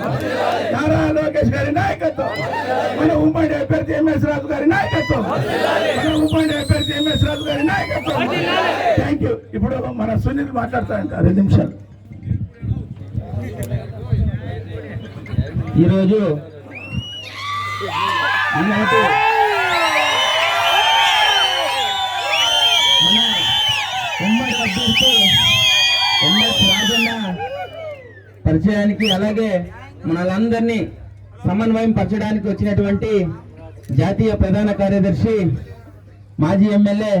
నాయకత్వం. నారా లోకేష్ గారి నాయకత్వం. మన ఉమ్మడి అభ్యర్థి ఎంఎస్ రాజు గారి నాయకత్వం. మన ఉమ్మడి అభ్యర్థి ఎంఎస్ రాజు గారి నాయకత్వం. థ్యాంక్ యూ ఇప్పుడు మన సునీల్ మాట్లాడతారంట రెండు నిమిషాలు. ఈరోజు ఈనాటి మన ఉమ్మడి అభ్యర్థి ఎంఎస్ రాజన్న పరిచయానికి అలాగే మనలందరినీ సమన్వయం పరచడానికి వచ్చినటువంటి జాతీయ ప్రధాన కార్యదర్శి మాజీ ఎమ్మెల్యే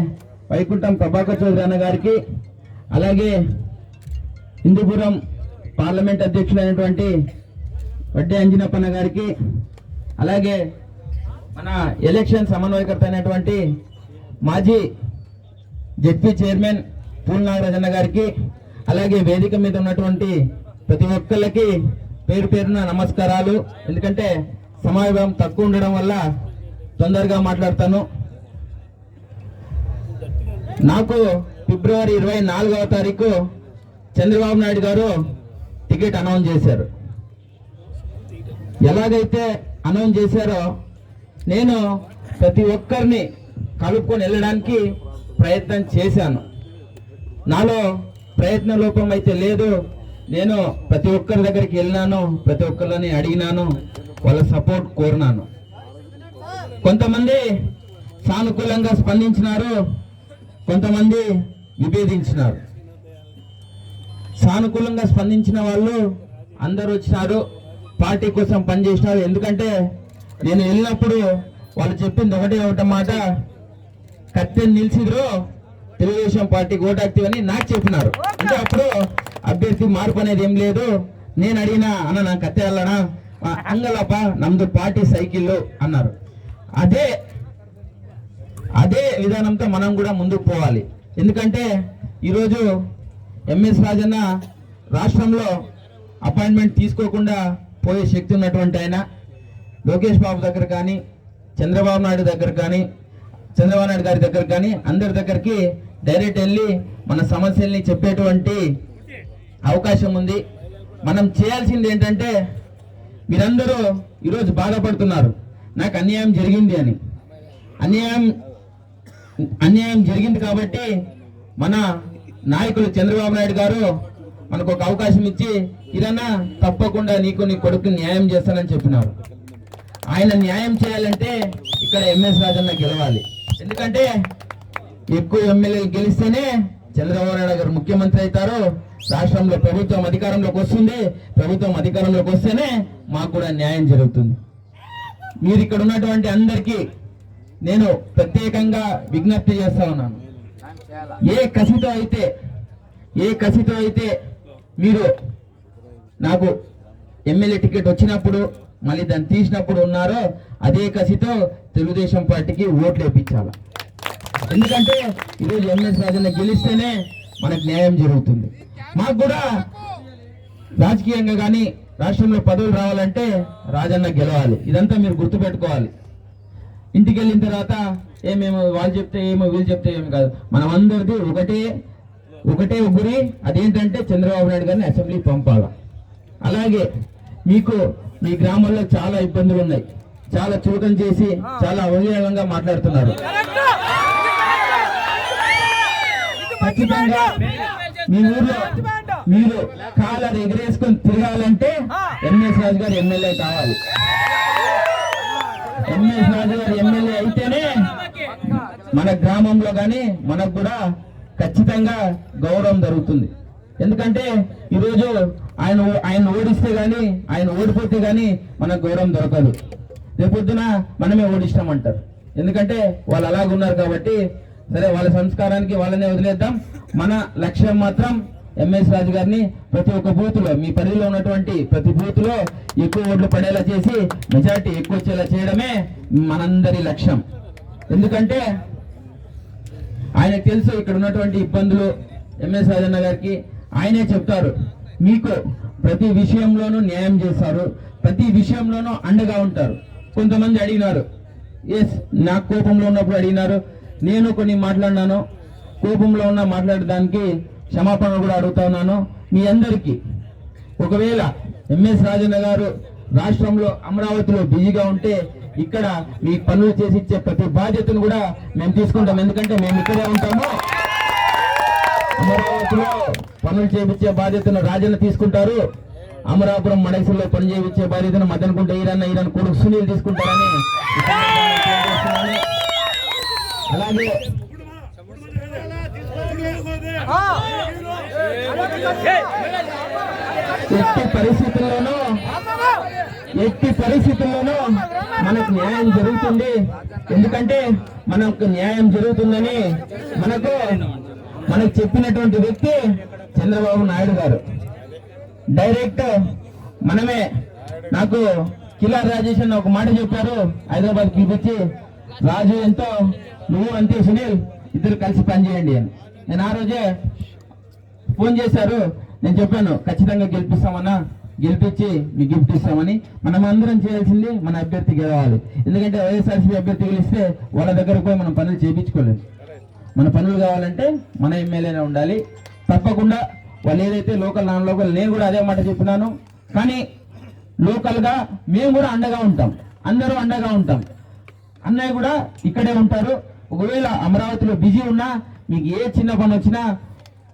వైకుంఠం ప్రభాకర్ చౌదరి అన్న గారికి అలాగే హిందూపురం పార్లమెంట్ అధ్యక్షులైనటువంటి వడ్డే అంజనప్పన్న గారికి అలాగే మన ఎలక్షన్ సమన్వయకర్త అయినటువంటి మాజీ జెడ్పీ చైర్మన్ పూల్ నాగరాజన్న గారికి అలాగే వేదిక మీద ఉన్నటువంటి ప్రతి ఒక్కళ్ళకి పేరు పేరున నమస్కారాలు. ఎందుకంటే సమావేశం తక్కువ ఉండడం వల్ల తొందరగా మాట్లాడతాను. నాకు ఫిబ్రవరి ఇరవై నాలుగవ తారీఖు చంద్రబాబు నాయుడు గారు టికెట్ అనౌన్స్ చేశారు. ఎలాగైతే అనౌన్స్ చేశారో నేను ప్రతి ఒక్కరిని కలుపుకొని వెళ్ళడానికి ప్రయత్నం చేశాను. నాలో ప్రయత్న లోపం అయితే లేదు. నేను ప్రతి ఒక్కరి దగ్గరికి వెళ్ళినాను ప్రతి ఒక్కరిని అడిగినాను వాళ్ళ సపోర్ట్ కోరినాను. కొంతమంది సానుకూలంగా స్పందించినారు కొంతమంది విభేదించినారు. సానుకూలంగా స్పందించిన వాళ్ళు అందరూ వచ్చినారు పార్టీ కోసం పనిచేసినారు. ఎందుకంటే నేను వెళ్ళినప్పుడు వాళ్ళు చెప్పింది ఒకటే ఒకటి మాట కత్తెని నిలిచిద్రు తెలుగుదేశం పార్టీకి ఓటాక్తివని నాకు చెప్పినారు. అంటే అప్పుడు అభ్యర్థి మార్పు అనేది ఏం లేదు. నేను అడిగినా అన్న నా కత్తె వెళ్ళనా అంగలప్ప నమ్దు పార్టీ సైకిల్ అన్నారు. అదే అదే విధానంతో మనం కూడా ముందుకు పోవాలి. ఎందుకంటే ఈరోజు ఎంఎస్ రాజన్న రాష్ట్రంలో అపాయింట్మెంట్ తీసుకోకుండా పోయే శక్తి ఉన్నటువంటి ఆయన. లోకేష్ బాబు దగ్గర కానీ చంద్రబాబు నాయుడు దగ్గర కానీ చంద్రబాబు నాయుడు గారి దగ్గర కానీ అందరి దగ్గరికి డైరెక్ట్ వెళ్ళి మన సమస్యల్ని చెప్పేటువంటి అవకాశం ఉంది. మనం చేయాల్సింది ఏంటంటే మీరందరూ ఈరోజు బాధపడుతున్నారు. నాకు అన్యాయం జరిగింది అని. అన్యాయం అన్యాయం జరిగింది కాబట్టి మన నాయకులు చంద్రబాబు నాయుడు గారు మనకు ఒక అవకాశం ఇచ్చి ఇదన్నా తప్పకుండా నీకు నీ కొడుకు న్యాయం చేస్తానని చెప్పినారు. ఆయన న్యాయం చేయాలంటే ఇక్కడ ఎంఎస్ రాజన్న గెలవాలి. ఎందుకంటే ఎక్కువ ఎమ్మెల్యేలు గెలిస్తేనే చంద్రబాబు నాయుడు గారు ముఖ్యమంత్రి అవుతారో రాష్ట్రంలో ప్రభుత్వం అధికారంలోకి వస్తుంది. ప్రభుత్వం అధికారంలోకి వస్తేనే మాకు కూడా న్యాయం జరుగుతుంది. మీరు ఇక్కడ ఉన్నటువంటి అందరికీ నేను ప్రత్యేకంగా విజ్ఞప్తి చేస్తా ఉన్నాను. ఏ కసితో అయితే ఏ కసితో అయితే మీరు నాకు ఎమ్మెల్యే టికెట్ వచ్చినప్పుడు మళ్ళీ దాన్ని తీసినప్పుడు ఉన్నారో అదే కసితో తెలుగుదేశం పార్టీకి ఓట్లు వేయించాలి ఎందుకంటే ఈరోజు ఎంఎస్ రాజన్న గెలిస్తేనే మనకు న్యాయం జరుగుతుంది. మాకు కూడా రాజకీయంగా కానీ రాష్ట్రంలో పదవులు రావాలంటే రాజన్న గెలవాలి. ఇదంతా మీరు గుర్తుపెట్టుకోవాలి. ఇంటికి వెళ్ళిన తర్వాత ఏమేమో వాళ్ళు చెప్తే ఏమో వీళ్ళు చెప్తే ఏమి కాదు. మనం అందరిది ఒకటే ఒకటే గురి అదేంటంటే చంద్రబాబు నాయుడు గారిని అసెంబ్లీ పంపాల. అలాగే మీకు మీ గ్రామంలో చాలా ఇబ్బందులు ఉన్నాయి. చాలా చులకం చేసి చాలా అవహేళనగా మాట్లాడుతున్నారు. ఖచ్చితంగా మీ ఊర్లో మీరు కాలర్ ఎగరేసుకొని తిరగాలంటే ఎంఎస్ రాజు గారు ఎమ్మెల్యే కావాలి. ఎంఎస్ రాజు గారు ఎమ్మెల్యే అయితేనే మన గ్రామంలో కానీ మనకు కూడా ఖచ్చితంగా గౌరవం జరుగుతుంది ఎందుకంటే ఈరోజు ఆయన ఆయన ఓడిస్తే గాని ఆయన ఓడిపోతే గాని మనకు గౌరవం దొరకదు. రేపొద్దున మనమే ఓడిస్తామంటారు. ఎందుకంటే వాళ్ళు అలాగున్నారు కాబట్టి సరే వాళ్ళ సంస్కారానికి వాళ్ళనే వదిలేద్దాం. మన లక్ష్యం మాత్రం ఎంఎస్ రాజు గారిని ప్రతి ఒక్క బూత్లో మీ పరిధిలో ఉన్నటువంటి ప్రతి బూత్లో ఎక్కువ ఓట్లు పడేలా చేసి మెజార్టీ ఎక్కువ వచ్చేలా చేయడమే మనందరి లక్ష్యం. ఎందుకంటే ఆయనకు తెలుసు ఇక్కడ ఉన్నటువంటి ఇబ్బందులు ఎంఎస్ రాజన్న గారికి. ఆయనే చెప్తారు మీకు ప్రతి విషయంలోనూ న్యాయం చేస్తారు ప్రతి విషయంలోనూ అండగా ఉంటారు. కొంతమంది అడిగినారు ఎస్ నా కోపంలో ఉన్నప్పుడు అడిగినారు నేను కొన్ని మాట్లాడినాను కోపంలో ఉన్న మాట్లాడడానికి క్షమాపణ కూడా అడుగుతా ఉన్నాను. మీ అందరికీ ఒకవేళ ఎంఎస్ రాజన్న గారు రాష్ట్రంలో అమరావతిలో బిజీగా ఉంటే ఇక్కడ మీ పనులు చేసి ఇచ్చే ప్రతి బాధ్యతను కూడా మేము తీసుకుంటాం. ఎందుకంటే మేము ఇక్కడే ఉంటాము. అమరావతిలో పనులు చేపించే బాధ్యతను రాజన్న తీసుకుంటారు. అమరాపురం మడసిలో పని చేయించే బాధ్యతను మదనుకుంటే ఈరన్న ఈరన్న కొడుకు సునీల్ తీసుకుంటారని ఎట్టి పరిస్థితుల్లోనూ ఎట్టి పరిస్థితుల్లోనూ మనకు న్యాయం జరుగుతుంది. ఎందుకంటే మనకు న్యాయం జరుగుతుందని మనకు మనకు చెప్పినటువంటి వ్యక్తి చంద్రబాబు నాయుడు గారు. డైరెక్ట్ మనమే. నాకు కిలా రాజేష్ అని ఒక మాట చెప్పారు. హైదరాబాద్ పిలిపించి రాజు ఎంతో నువ్వు అంతే సునీల్ ఇద్దరు కలిసి పనిచేయండి అని. నేను ఆ రోజే ఫోన్ చేశారు. నేను చెప్పాను ఖచ్చితంగా గెలిపిస్తామన్నా గెలిపించి మీకు గిఫ్ట్ ఇస్తామని. మనం అందరం చేయాల్సింది మన అభ్యర్థి గెలవాలి. ఎందుకంటే వైఎస్ఆర్సీపీ అభ్యర్థి గెలిస్తే వాళ్ళ దగ్గర పోయి మనం పనులు చేయించుకోలేము మన పనులు కావాలంటే మన ఎమ్మెల్యేనే ఉండాలి. తప్పకుండా వాళ్ళు ఏదైతే లోకల్ నాన్ లోకల్ నేను కూడా అదే మాట చెప్పినాను. కానీ లోకల్గా మేము కూడా అండగా ఉంటాం. అందరూ అండగా ఉంటాం. అన్నయ్య కూడా ఇక్కడే ఉంటారు. ఒకవేళ అమరావతిలో బిజీ ఉన్నా మీకు ఏ చిన్న పని వచ్చినా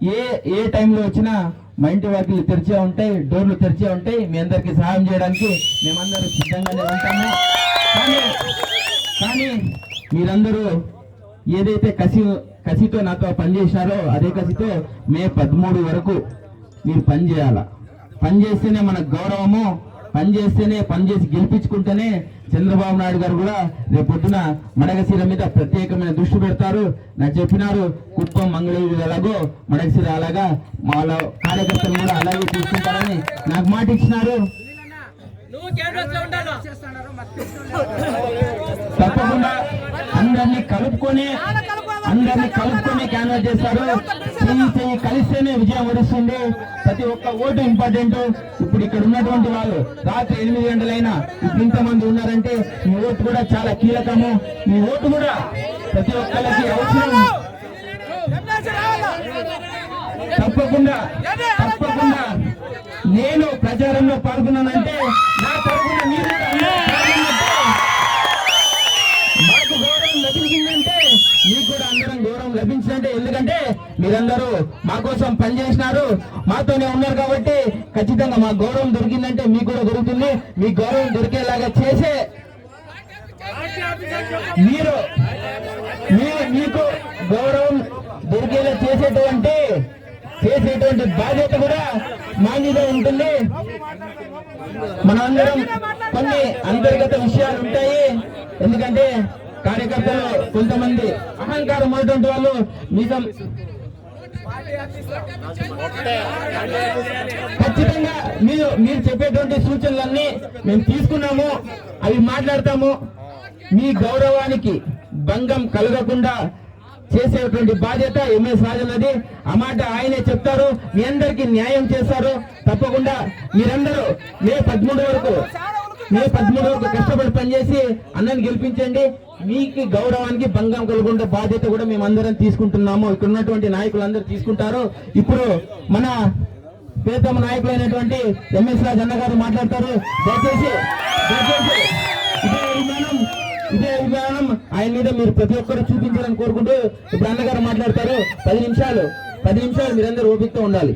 ఏ ఏ టైంలో వచ్చినా మా ఇంటి వాకిలు తెరిచే ఉంటాయి డోర్లు తెరిచే ఉంటాయి. మీ అందరికి సహాయం చేయడానికి మేమందరూ సిద్ధంగానే ఉంటాము. కానీ కానీ మీరందరూ ఏదైతే కసి కసితో నాతో పనిచేశారో అదే కసితో మే పదమూడు వరకు మీరు పని చేయాల? పని చేస్తేనే గౌరవము పని చేస్తేనే పని చేసి గెలిపించుకుంటేనే చంద్రబాబు నాయుడు గారు కూడా రేపొద్దున మడగశిర మీద ప్రత్యేకమైన దృష్టి పెడతారు. నాకు చెప్పినారు కుప్పం మంగళగిరి ఎలాగో మడగశిర అలాగా వాళ్ళ కార్యకర్తలు కూడా అలాగే చూసుకుంటారని నాకు మాట ఇచ్చినారు. తప్పకుండా అందరినీ కలుపుకొని అందరినీ కలుపుకొని క్యాన్వాస్ చేస్తారు చెయ్యి చెయ్యి కలిస్తేనే విజయం వరిస్తుంది. ప్రతి ఒక్క ఓటు ఇంపార్టెంట్ ఇప్పుడు ఇక్కడ ఉన్నటువంటి వాళ్ళు రాత్రి ఎనిమిది గంటలైనా ఇప్పుడు ఇంతమంది ఉన్నారంటే మీ ఓటు కూడా చాలా కీలకము. మీ ఓటు కూడా ప్రతి ఒక్కరికి అవసరం. తప్పకుండా తప్పకుండా నేను ప్రచారంలో పాల్గొన్నానంటే మీరందరూ మా కోసం పనిచేసినారు మాతోనే ఉన్నారు కాబట్టి ఖచ్చితంగా మా గౌరవం దొరికిందంటే మీకు కూడా దొరుకుతుంది. మీ గౌరవం దొరికేలాగా చేసే మీరు మీకు గౌరవం దొరికేలా చేసేటువంటి చేసేటువంటి బాధ్యత కూడా మా మీద ఉంటుంది. మనందరం కొన్ని అంతర్గత విషయాలు ఉంటాయి. ఎందుకంటే కార్యకర్తలు కొంతమంది అహంకారం ఉన్నటువంటి వాళ్ళు నిజం ఖచ్చితంగా మీరు మీరు చెప్పేటువంటి సూచనలన్నీ మేము తీసుకున్నాము అవి మాట్లాడతాము. మీ గౌరవానికి భంగం కలగకుండా చేసేటువంటి బాధ్యత ఎంఎస్ రాజన్నది. ఆ మాట ఆయనే చెప్తారు మీ అందరికి న్యాయం చేస్తారు. తప్పకుండా మీరందరూ మే పదమూడు వరకు మే పదమూడు వరకు కష్టపడి పనిచేసి అన్నని గెలిపించండి. మీకు గౌరవానికి భంగం కలుగుండే బాధ్యత కూడా మేమందరం తీసుకుంటున్నాము. ఇక్కడ ఉన్నటువంటి నాయకులందరూ తీసుకుంటారు. ఇప్పుడు మన ప్రియతమ నాయకులైనటువంటి ఎంఎస్ రాజ్ అన్న గారు మాట్లాడతారు. దయచేసి దయచేసి ఇదే అభిమానం ఇదే అభిమానం ఆయన మీద మీరు ప్రతి ఒక్కరు చూపించాలని కోరుకుంటూ ఇప్పుడు అన్నగారు మాట్లాడతారు. పది నిమిషాలు పది నిమిషాలు మీరందరూ ఓపికతో ఉండాలి.